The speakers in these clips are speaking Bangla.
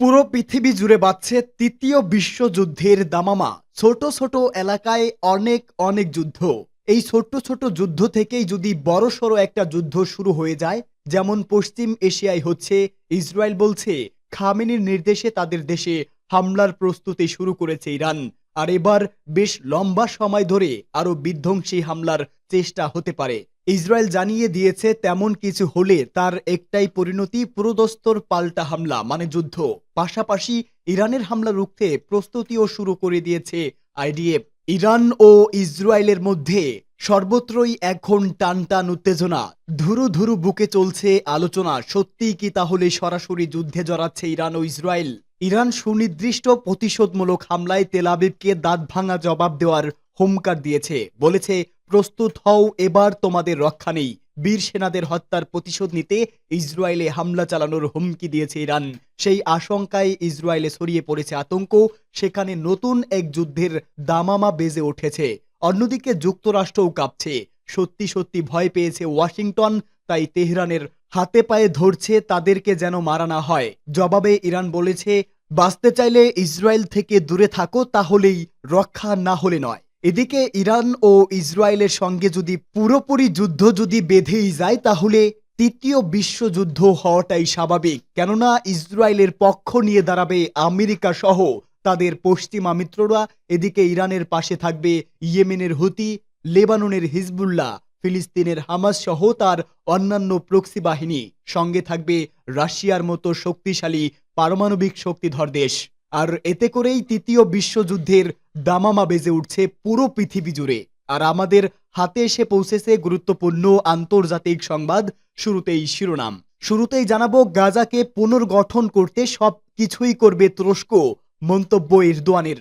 পুরো পৃথিবী জুড়ে বাজছে তৃতীয় বিশ্বযুদ্ধের দামামা। ছোট ছোট এলাকায় অনেক অনেক যুদ্ধ। এই ছোট্ট ছোট যুদ্ধ থেকেই যদি বড়সড় একটা যুদ্ধ শুরু হয়ে যায়, যেমন পশ্চিম এশিয়ায় হচ্ছে, ইসরায়েল বলছে, খামেনির নির্দেশে তাদের দেশে হামলার প্রস্তুতি শুরু করেছে ইরান। আর এবার বেশ লম্বা সময় ধরে আরও বিধ্বংসী হামলার চেষ্টা হতে পারে। ইসরায়েল জানিয়ে দিয়েছে তেমন কিছু হলে তার একটাই পরিণতি পুরোদস্তর পাল্টা হামলা মানে যুদ্ধ। পাশাপাশি ইরানের হামলা রুখতে প্রস্তুতিও শুরু করে দিয়েছে আইডিএফ। ইরান ও ইসরায়েলের মধ্যে সর্বত্রই এখন টান টান উত্তেজনা। ধুরু ধুরু বুকে চলছে আলোচনা, সত্যিই কি তাহলে সরাসরি যুদ্ধে জড়াচ্ছে ইরান ও ইসরায়েল? ইরান সুনির্দিষ্ট প্রতিশোধমূলক হামলায় তেলাবিবকে দাঁত ভাঙা জবাব দেওয়ার হুমকার দিয়েছে, বলেছে প্রস্তুত হও, এবার তোমাদের রক্ষা নেই। বীর সেনাদের হত্যার প্রতিশোধ নিতে ইসরায়েলে হামলা চালানোর হুমকি দিয়েছে ইরান। সেই আশঙ্কায় ইসরায়েলে ছড়িয়ে পড়েছে আতঙ্ক, সেখানে নতুন এক যুদ্ধের দামামা বেজে উঠেছে। অন্যদিকে যুক্তরাষ্ট্রও কাঁপছে। সত্যি সত্যি ভয় পেয়েছে ওয়াশিংটন, তাই তেহরানের হাতে পায়ে ধরছে তাদেরকে যেন মারা না হয়। জবাবে ইরান বলেছে, বাঁচতে চাইলে ইসরায়েল থেকে দূরে থাকো, তাহলেই রক্ষা না হলে নয়। এদিকে ইরান ও ইসরায়েলের সঙ্গে যদি পুরোপুরি যুদ্ধ যদি বেঁধেই যায়, তাহলে তৃতীয় বিশ্বযুদ্ধ হওয়াটাই স্বাভাবিক। কেননা ইসরায়েলের পক্ষ নিয়ে দাঁড়াবে আমেরিকা সহ তাদের পশ্চিমা মিত্ররা, এদিকে ইরানের পাশে থাকবে ইয়েমেনের হুতি, লেবাননের হিজবুল্লাহ, ফিলিস্তিনের হামাস সহ তার অন্যান্য প্রক্সি বাহিনী। সঙ্গে থাকবে রাশিয়ার মতো শক্তিশালী পারমাণবিক শক্তিধর দেশ। আর এতে করেই তৃতীয় বিশ্বযুদ্ধের দামামা বেজে উঠছে পুরো পৃথিবী জুড়ে। আর আমাদের হাতে এসে পৌঁছেছে গুরুত্বপূর্ণ আন্তর্জাতিক সংবাদ, শুরুতেই শিরোনাম। শুরুতেই জানাব, গাজাকে পুনর্গঠন করতে সব কিছুই করবে তুরস্ক, মন্তব্য ইরদোয়ানের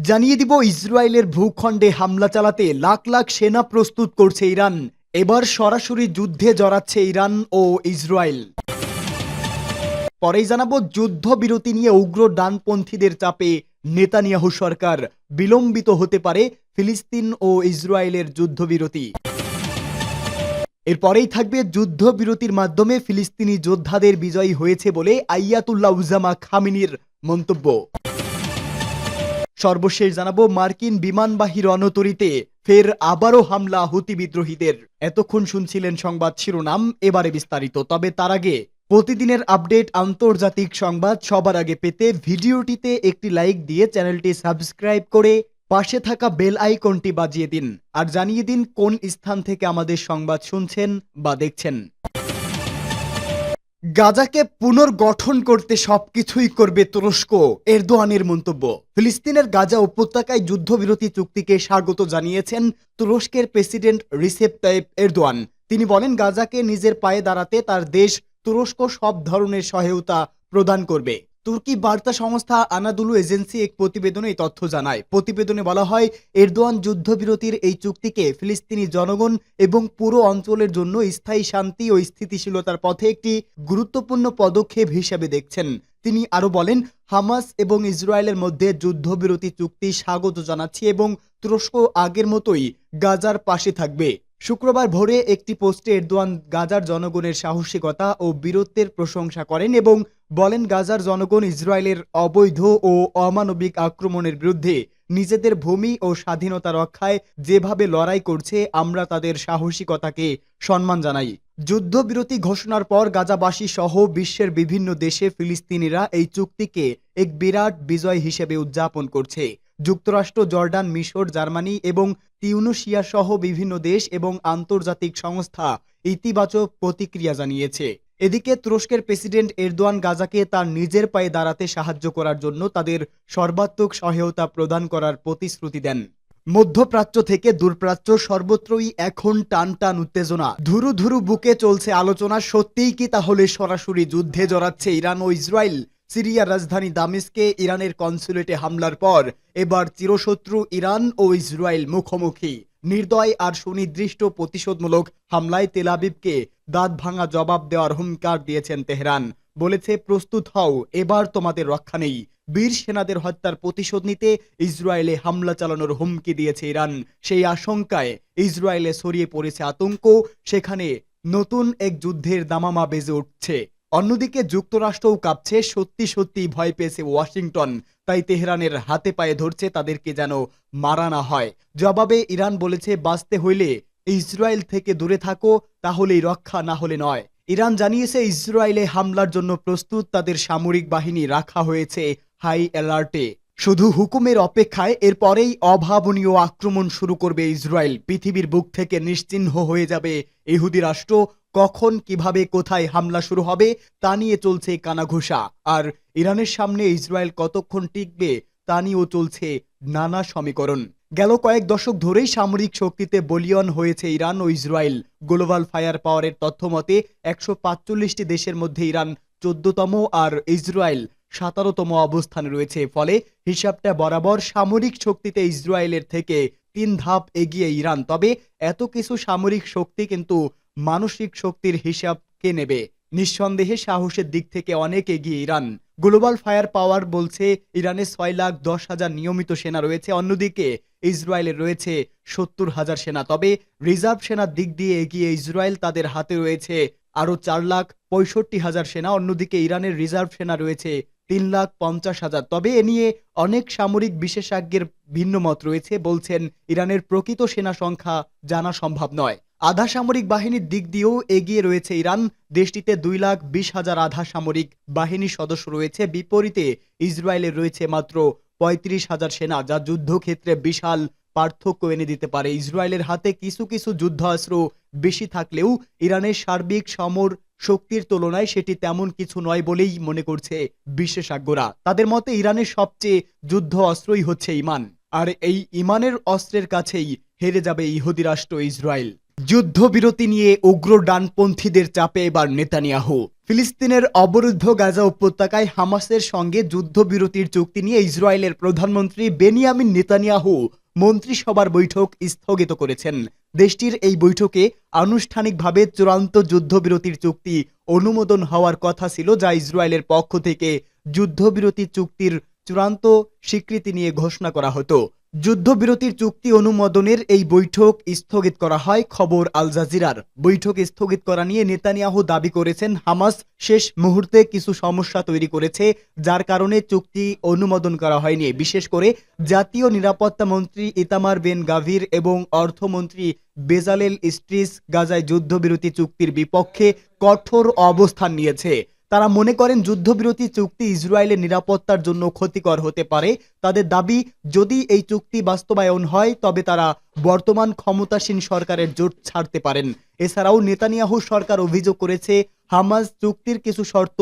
জানিয়ে দিব, ইসরায়েলের ভূখণ্ডে হামলা চালাতে লাখ লাখ সেনা প্রস্তুত করছে ইরান। এবার সরাসরি যুদ্ধে জড়াচ্ছে ইরান ও ইসরায়েল। পরেই জানাব, যুদ্ধবিরতি নিয়ে উগ্র ডানপন্থীদের চাপে নেতানিয়াহু সরকার বিলম্বিত হতে পারে ফিলিস্তিন ও ইসরায়েলের যুদ্ধবিরতি। এরপরেই থাকবে যুদ্ধবিরতির মাধ্যমে ফিলিস্তিনি যোদ্ধাদের বিজয়ী হয়েছে বলে আইয়াতুল্লাহ উজামা খামিনির মন্তব্য। সর্বশেষ জানাব, মার্কিন বিমানবাহী রণতরীতে ফের আবারও হামলা হুতি বিদ্রোহীদের। এতক্ষণ শুনছিলেন সংবাদ শিরোনাম, এবারে বিস্তারিত। তবে তার আগে প্রতিদিনের আপডেট আন্তর্জাতিক সংবাদ সবার আগে পেতে ভিডিওটিতে একটি লাইক দিয়ে চ্যানেলটি সাবস্ক্রাইব করে পাশে থাকা বেল আইকনটি বাজিয়ে দিন। আর জানিয়ে দিন কোন স্থান থেকে আমাদের সংবাদ শুনছেন বা দেখছেন। গাজাকে পুনর্গঠন করতে সবকিছুই করবে তুরস্ক, এরদোয়ানের মন্তব্য। ফিলিস্তিনের গাজা উপত্যকায় যুদ্ধবিরতি চুক্তিকে স্বাগত জানিয়েছেন তুরস্কের প্রেসিডেন্ট রিসেপ তাইপ এরদোয়ান। তিনি বলেন, গাজাকে নিজের পায়ে দাঁড়াতে তার দেশ তুরস্ক সব ধরনের সহায়তা প্রদান করবে। তুর্কি বার্তা সংস্থা আনাদুলু এজেন্সি এক প্রতিবেদনে এই তথ্য জানায়। প্রতিবেদনে বলা হয়, এরদোয়ান যুদ্ধবিরতির এই চুক্তিকে ফিলিস্তিনি জনগণ এবং পুরো অঞ্চলের জন্য স্থায়ী শান্তি ও স্থিতিশীলতার পথে একটি গুরুত্বপূর্ণ পদক্ষেপ হিসেবে দেখছেন। তিনি আরও বলেন, হামাস এবং ইসরায়েলের মধ্যে যুদ্ধবিরতি চুক্তি স্বাগত জানাচ্ছি এবং তুরস্ক আগের মতোই গাজার পাশে থাকবে। শুক্রবার ভোরে একটি পোস্টে এরদোয়ান গাজার জনগণের সাহসিকতা ও বীরত্বের প্রশংসা করেন এবং বলেন গাজার জনগণ ইসরায়েলের অবৈধ ও অমানবিক আক্রমণের বিরুদ্ধে নিজেদের ভূমি ও স্বাধীনতা রক্ষায় যেভাবে লড়াই করছে, আমরা তাদের সাহসিকতাকে সম্মান জানাই। যুদ্ধবিরতি ঘোষণার পর গাজাবাসী সহ বিশ্বের বিভিন্ন দেশে ফিলিস্তিনিরা এই চুক্তিকে এক বিরাট বিজয় হিসেবে উদযাপন করছে। যুক্তরাষ্ট্র, জর্ডান, মিশর, জার্মানি এবং তিউনুশিয়া সহ বিভিন্ন দেশ এবং আন্তর্জাতিক সংস্থা ইতিবাচক প্রতিক্রিয়া জানিয়েছে। এদিকে তুরস্কের প্রেসিডেন্ট এরদোয়ান গাজাকে তার নিজের পায়ে দাঁড়াতে সাহায্য করার জন্য তাদের সর্বাত্মক সহায়তা প্রদান করার প্রতিশ্রুতি দেন। মধ্যপ্রাচ্য থেকে দূরপ্রাচ্য সর্বত্রই এখন টান টান উত্তেজনা। ধুরু ধুরু বুকে চলছে আলোচনা, সত্যিই কি তাহলে সরাসরি যুদ্ধে জড়াচ্ছে ইরান ও ইসরায়েল? সিরিয়ার রাজধানী দামেস্কে ইরানের কনসুলেটে হামলার পর এবার চিরশত্রু ইরান ও ইসরায়েল মুখোমুখি। নির্দয় আর সুনির্দিষ্ট প্রতিশোধমূলক হামলায় তেলাবিবকে দাঁত ভাঙা জবাব দেওয়ার হুঙ্কার দিয়েছেন তেহরান। বলেছে, প্রস্তুত হও, এবার তোমাদের রক্ষা নেই। বীর সেনাদের হত্যার প্রতিশোধ নিতে ইসরায়েলে হামলা চালানোর হুমকি দিয়েছে ইরান। সেই আশঙ্কায় ইসরায়েলে ছড়িয়ে পড়েছে আতঙ্ক, সেখানে নতুন এক যুদ্ধের দামামা বেজে উঠছে। অন্যদিকে যুক্তরাষ্ট্রও কাঁপছে, সত্যি সত্যি ভয় পেয়েছে ওয়াশিংটন। তাই তেহরানের হাতে পায়ে ধরছে তাদেরকে যেন মারা না হয়। জবাবে ইরান বলেছে, বাঁচতে হইলে ইসরায়েল থেকে দূরে থাকো, তাহলেই রক্ষা না হলে নয়। ইরান জানিয়েছে, ইসরায়েলে হামলার জন্য প্রস্তুত তাদের সামরিক বাহিনী রাখা হয়েছে হাই অ্যালার্টে। শুধু হুকুমের অপেক্ষায় এরপরেই অভাবনীয় আক্রমণ শুরু করবে ইসরায়েল। পৃথিবীর বুক থেকে নিশ্চিহ্ন হয়ে যাবে ইহুদি রাষ্ট্র। কখন, কীভাবে, কোথায় হামলা শুরু হবে তা নিয়ে চলছে কানাঘুষা। আর ইরানের সামনে ইসরায়েল কতক্ষণ টিকবে তা নিয়েও চলছে নানা সমীকরণ। গেল কয়েক দশক ধরেই সামরিক শক্তিতে বলিয়ন হয়েছে ইরান ও ইসরায়েল। গ্লোবাল ফায়ার পাওয়ারের তথ্য মতে একশো দেশের মধ্যে ইরান চোদ্দতম আর ইসরায়েল সতেরোতম অবস্থানে রয়েছে। ফলে হিসাবটা বরাবর সামরিক শক্তিতে ইসরায়েলের থেকে তিন ধাপ এগিয়ে ইরান। তবে এত কিছু সামরিক শক্তি কিন্তু মানসিক শক্তির হিসাব কে নেবে? নিঃসন্দেহে সাহসের দিক থেকে অনেক এগিয়ে ইরান। গ্লোবাল ফায়ার পাওয়ার বলছে ইরানে ছয় লাখ দশ হাজার নিয়মিত সেনা রয়েছে। অন্যদিকে ইসরায়েলের রয়েছে সত্তর হাজার সেনা। তবে রিজার্ভ সেনার দিক দিয়ে এগিয়ে ইসরায়েল তাদের হাতে রয়েছে আরও চার লাখ পঁয়ষট্টি হাজার সেনা। অন্যদিকে ইরানের রিজার্ভ সেনা রয়েছে তিন লাখ পঞ্চাশ হাজার। তবে এ নিয়ে অনেক সামরিক বিশেষজ্ঞের ভিন্ন মত রয়েছে, বলছেন, ইরানের প্রকৃত সেনা সংখ্যা জানা সম্ভব নয়। আধা সামরিক বাহিনীর দিক দিয়েও এগিয়ে রয়েছে ইরান। দেশটিতে দুই লাখ বিশ হাজার আধা সামরিক বাহিনীর সদস্য রয়েছে। বিপরীতে ইসরায়েলের রয়েছে মাত্র পঁয়ত্রিশ হাজার সেনা, যা যুদ্ধক্ষেত্রে বিশাল পার্থক্য এনে দিতে পারে। ইসরায়েলের হাতে কিছু কিছু যুদ্ধাস্ত্র বেশি থাকলেও ইরানের সার্বিক সমর শক্তির তুলনায় সেটি তেমন কিছু নয় বলেই মনে করছে বিশেষজ্ঞরা। তাদের মতে ইরানের সবচেয়ে যুদ্ধ অস্ত্রই হচ্ছে ইমান, আর এই ইমানের অস্ত্রের কাছেই হেরে যাবে ইহুদি রাষ্ট্র ইসরায়েল। যুদ্ধবিরতি নিয়ে উগ্র ডানপন্থীদের চাপে এবার নেতানিয়াহু। ফিলিস্তিনের অবরুদ্ধ গাজা উপত্যকায় হামাসের সঙ্গে যুদ্ধবিরতির চুক্তি নিয়ে ইসরায়েলের প্রধানমন্ত্রী বেনিয়ামিন নেতানিয়াহু মন্ত্রিসভার বৈঠক স্থগিত করেছেন। দেশটির এই বৈঠকে আনুষ্ঠানিকভাবে চূড়ান্ত যুদ্ধবিরতির চুক্তি অনুমোদন হওয়ার কথা ছিল যা ইসরায়েলের পক্ষ থেকে যুদ্ধবিরতি চুক্তির চূড়ান্ত স্বীকৃতি নিয়ে ঘোষণা করা হতো। যুদ্ধবিরতির চুক্তি অনুমোদনের এই বৈঠক স্থগিত করা হয়, খবর আল জাজিরার। বৈঠক স্থগিত করা নিয়ে নেতানিয়াহু দাবি করেছেন, হামাস শেষ মুহূর্তে কিছু সমস্যা তৈরি করেছে, যার কারণে চুক্তি অনুমোদন করা হয়নি। বিশেষ করে জাতীয় নিরাপত্তা মন্ত্রী ইতামার বেন গাভির এবং অর্থমন্ত্রী বেজালেল স্ট্রিস গাজায় যুদ্ধবিরতি চুক্তির বিপক্ষে কঠোর অবস্থান নিয়েছে। তারা মনে করেন যুদ্ধবিরতি চুক্তি ইসরায়েলের নিরাপত্তার জন্য ক্ষতিকর হতে পারে। তাদের দাবি, যদি এই চুক্তি বাস্তবায়ন হয়, তবে তারা বর্তমান ক্ষমতাসীন সরকারের জোট ছাড়তে পারেন। এছাড়াও নেতানিয়াহু সরকার অভিযোগ করেছে হামাজ চুক্তির কিছু শর্ত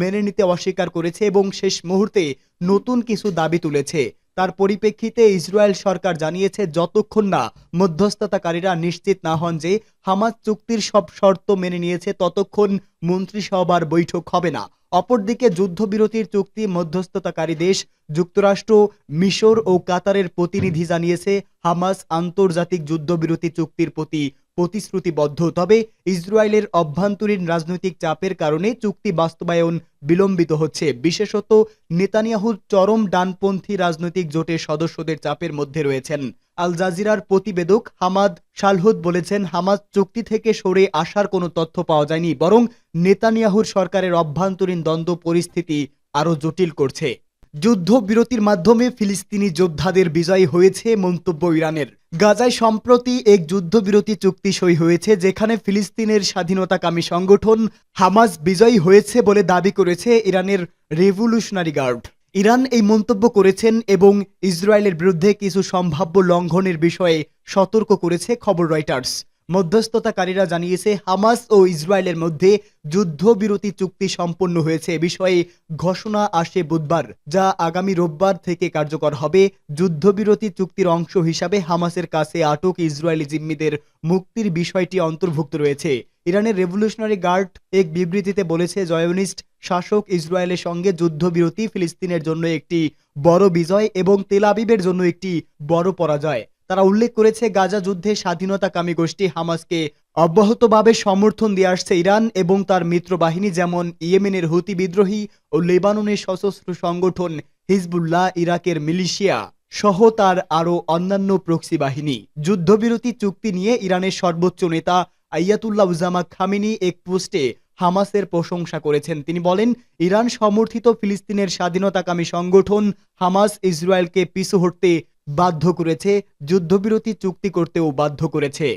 মেনে নিতে অস্বীকার করেছে এবং শেষ মুহূর্তে নতুন কিছু দাবি তুলেছে। তার পরিপ্রেক্ষিতে ইসরায়েল সরকার জানিয়েছে, যতক্ষণ না মধ্যস্থতাকারীরা নিশ্চিত না হন যে হামাজ চুক্তির সব শর্ত মেনে নিয়েছে, ততক্ষণ মন্ত্রিসভার বৈঠক হবে না। অপরদিকে, যুদ্ধবিরতির চুক্তি মধ্যস্থতাকারী দেশ যুক্তরাষ্ট্র, মিশর ও কাতারের প্রতিনিধি জানিয়েছে, হামাস আন্তর্জাতিক যুদ্ধবিরতি চুক্তির প্রতি প্রতিশ্রুতিবদ্ধ। তবে ইসরায়েলের অভ্যন্তরীণ রাজনৈতিক চাপের কারণে চুক্তি বাস্তবায়ন বিলম্বিত হচ্ছে। বিশেষত নেতানিয়াহুর চরম ডানপন্থী রাজনৈতিক জোটের সদস্যদের চাপের মধ্যে রয়েছেন। আল জাজিরার প্রতিবেদক হামাদ শালহুদ বলেছেন হামাদ চুক্তি থেকে সরে আসার কোনো তথ্য পাওয়া যায়নি, বরং নেতানিয়াহুর সরকারের অভ্যন্তরীণ দ্বন্দ্ব পরিস্থিতি আরও জটিল করছে। যুদ্ধবিরতির মাধ্যমে ফিলিস্তিনি যোদ্ধাদের বিজয় হয়েছে মন্তব্য ইরানের। গাজায় সম্প্রতি এক যুদ্ধবিরতি চুক্তি সই হয়েছে, যেখানে ফিলিস্তিনের স্বাধীনতাকামী সংগঠন হামাস বিজয়ী হয়েছে বলে দাবি করেছে ইরানের রেভলিউশনারি গার্ড। ইরান এই মন্তব্য করেছেন এবং ইসরায়েলের বিরুদ্ধে কিছু সম্ভাব্য লঙ্ঘনের বিষয়ে সতর্ক করেছে খবর রয়টার্স। মধ্যস্থতাকারীরা জানিয়েছে, হামাস ও ইসরায়েলের মধ্যে যুদ্ধবিরতি চুক্তি সম্পন্ন হয়েছে। এ বিষয়ে ঘোষণা আসে বুধবার, যা আগামী রোববার থেকে কার্যকর হবে। যুদ্ধবিরতি চুক্তির অংশ হিসাবে হামাসের কাছে আটক ইসরায়েলি জিম্মিদের মুক্তির বিষয়টি অন্তর্ভুক্ত রয়েছে। ইরানের রেভলিউশনারি গার্ড এক বিবৃতিতে বলেছে, জয়নিস্ট শাসক ইসরায়েলের সঙ্গে যুদ্ধবিরতি ফিলিস্তিনের জন্য একটি বড় বিজয় এবং তেল আবিবের জন্য একটি বড় পরাজয়। তারা উল্লেখ করেছে, গাজা যুদ্ধে স্বাধীনতাকামী গোষ্ঠী হামাসকে অব্যাহতভাবে সমর্থন দিয়ে আসছে ইরান এবং তার মিত্র বাহিনী যেমন ইয়েমেনের হুতি বিদ্রোহী ও লেবাননের সশস্ত্র সংগঠন হিজবুল্লাহ, ইরাকের মিলিশিয়া সহ তার আরও অন্যান্য প্রক্সি বাহিনী। যুদ্ধবিরতি চুক্তি নিয়ে ইরানের সর্বোচ্চ নেতা আইয়াতুল্লাহ উজামা খামিনি এক পোস্টে হামাসের প্রশংসা করেছেন। তিনি বলেন, ইরান সমর্থিত ফিলিস্তিনের স্বাধীনতাকামী সংগঠন হামাস ইসরায়েলকে পিছু হটতে বাধ্য করেছে, যুদ্ধবিরতি চুক্তি করতেও বাধ্য করেছে।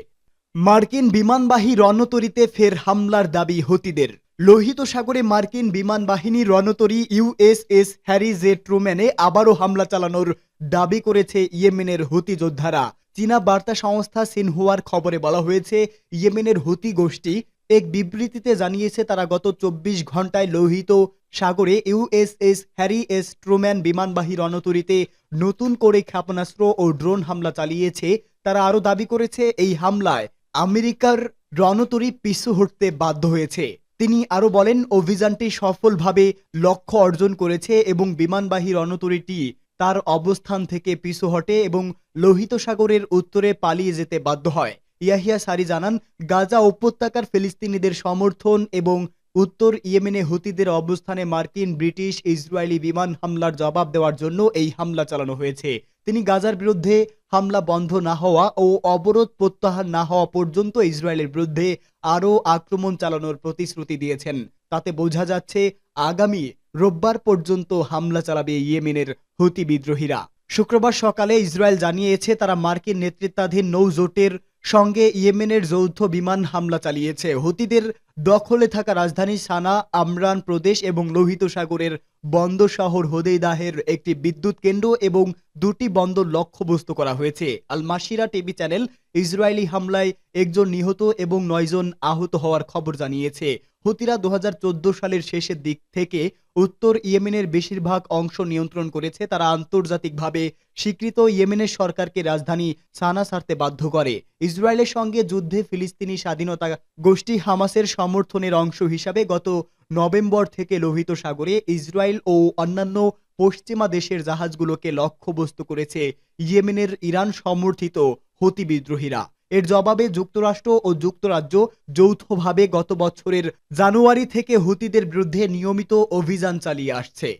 মার্কিন বিমানবাহী রণতরীতে ফের হামলার দাবি হতিদের। লোহিত সাগরে মার্কিন বিমান বাহিনী রণতরী ইউএসএস হ্যারি জে ট্রুম্যানে আবারও হামলা চালানোর দাবি করেছে ইয়েমেনের হুতি যোদ্ধারা। চীনা বার্তা সংস্থা সিনহুয়ার খবরে বলা হয়েছে, ইয়েমেনের হুতি গোষ্ঠী এক বিবৃতিতে জানিয়েছে, তারা গত চব্বিশ ঘন্টায় লোহিত সাগরে ইউএসএস হ্যারি এস ট্রুম্যান বিমানবাহী রণতরীতে নতুন করে ক্ষেপণাস্ত্র ও ড্রোন হামলা চালিয়েছে। তারা আরও দাবি করেছে, এই হামলায় আমেরিকার রণতরী পিছু হটতে বাধ্য হয়েছে। তিনি আরও বলেন, অভিযানটি সফলভাবে লক্ষ্য অর্জন করেছে এবং বিমানবাহী রণতরীটি তার অবস্থান থেকে পিছু হটে এবং লোহিত সাগরের উত্তরে পালিয়ে যেতে বাধ্য হয়। ইয়াহিয়া সারি জানান, গাজা উপত্যকার ফিলিস্তিনিদের সমর্থন এবং উত্তর ইয়েমেনে হুতিদের অবস্থানে মার্কিন, ব্রিটিশ, ইসরায়েলি বিমান হামলার জবাব দেওয়ার জন্য এই হামলা চালানো হয়েছে। তিনি গাজার বিরুদ্ধে হামলা বন্ধ না হওয়া ও অবরোধ প্রত্যাহার না হওয়া পর্যন্ত ইসরায়েলের বিরুদ্ধে আরও আক্রমণ চালানোর প্রতিশ্রুতি দিয়েছেন। তাতে বোঝা যাচ্ছে, আগামী রোববার পর্যন্ত হামলা চালাবে ইয়েমেনের হুতি বিদ্রোহীরা। শুক্রবার সকালে ইসরায়েল জানিয়েছে, তারা মার্কিন নেতৃত্বাধীন নৌজোটের সঙ্গে ইয়েমেনের যৌথ বিমান হামলা চালিয়েছে। হুতিদের দখলে থাকা রাজধানী সানা, আমরান প্রদেশ এবং লোহিত সাগরের বন্দর শহর হোদেইদাহের একটি বিদ্যুৎ কেন্দ্র এবং দুটি বন্দর লক্ষ্যবস্তু করা হয়েছে। আল মাসিরা টিভি চ্যানেল ইসরায়েলি হামলায় একজন নিহত এবং নয়জন আহত হওয়ার খবর জানিয়েছে। হুতিরা দু সালের শেষের দিক থেকে উত্তর ইয়েমেনের বেশিরভাগ অংশ নিয়ন্ত্রণ করেছে। তারা আন্তর্জাতিকভাবে স্বীকৃত ইয়েমেনের সরকারকে রাজধানী সানা ছাড়তে বাধ্য করে। ইসরায়েলের সঙ্গে যুদ্ধে ফিলিস্তিনি স্বাধীনতা গোষ্ঠী হামাসের সমর্থনের অংশ হিসাবে গত নভেম্বর থেকে লোহিত সাগরে ইসরায়েল ও অন্যান্য পশ্চিমা দেশের জাহাজগুলোকে লক্ষ্যবস্তু করেছে ইয়েমেনের ইরান সমর্থিত হতি বিদ্রোহীরা। এর জবাবে যুক্তরাষ্ট্র ও যুক্তরাজ্য যৌথভাবে গত বছরের জানুয়ারি থেকে হুতিদের বিরুদ্ধে নিয়মিত অভিযান চালিয়ে আসছে।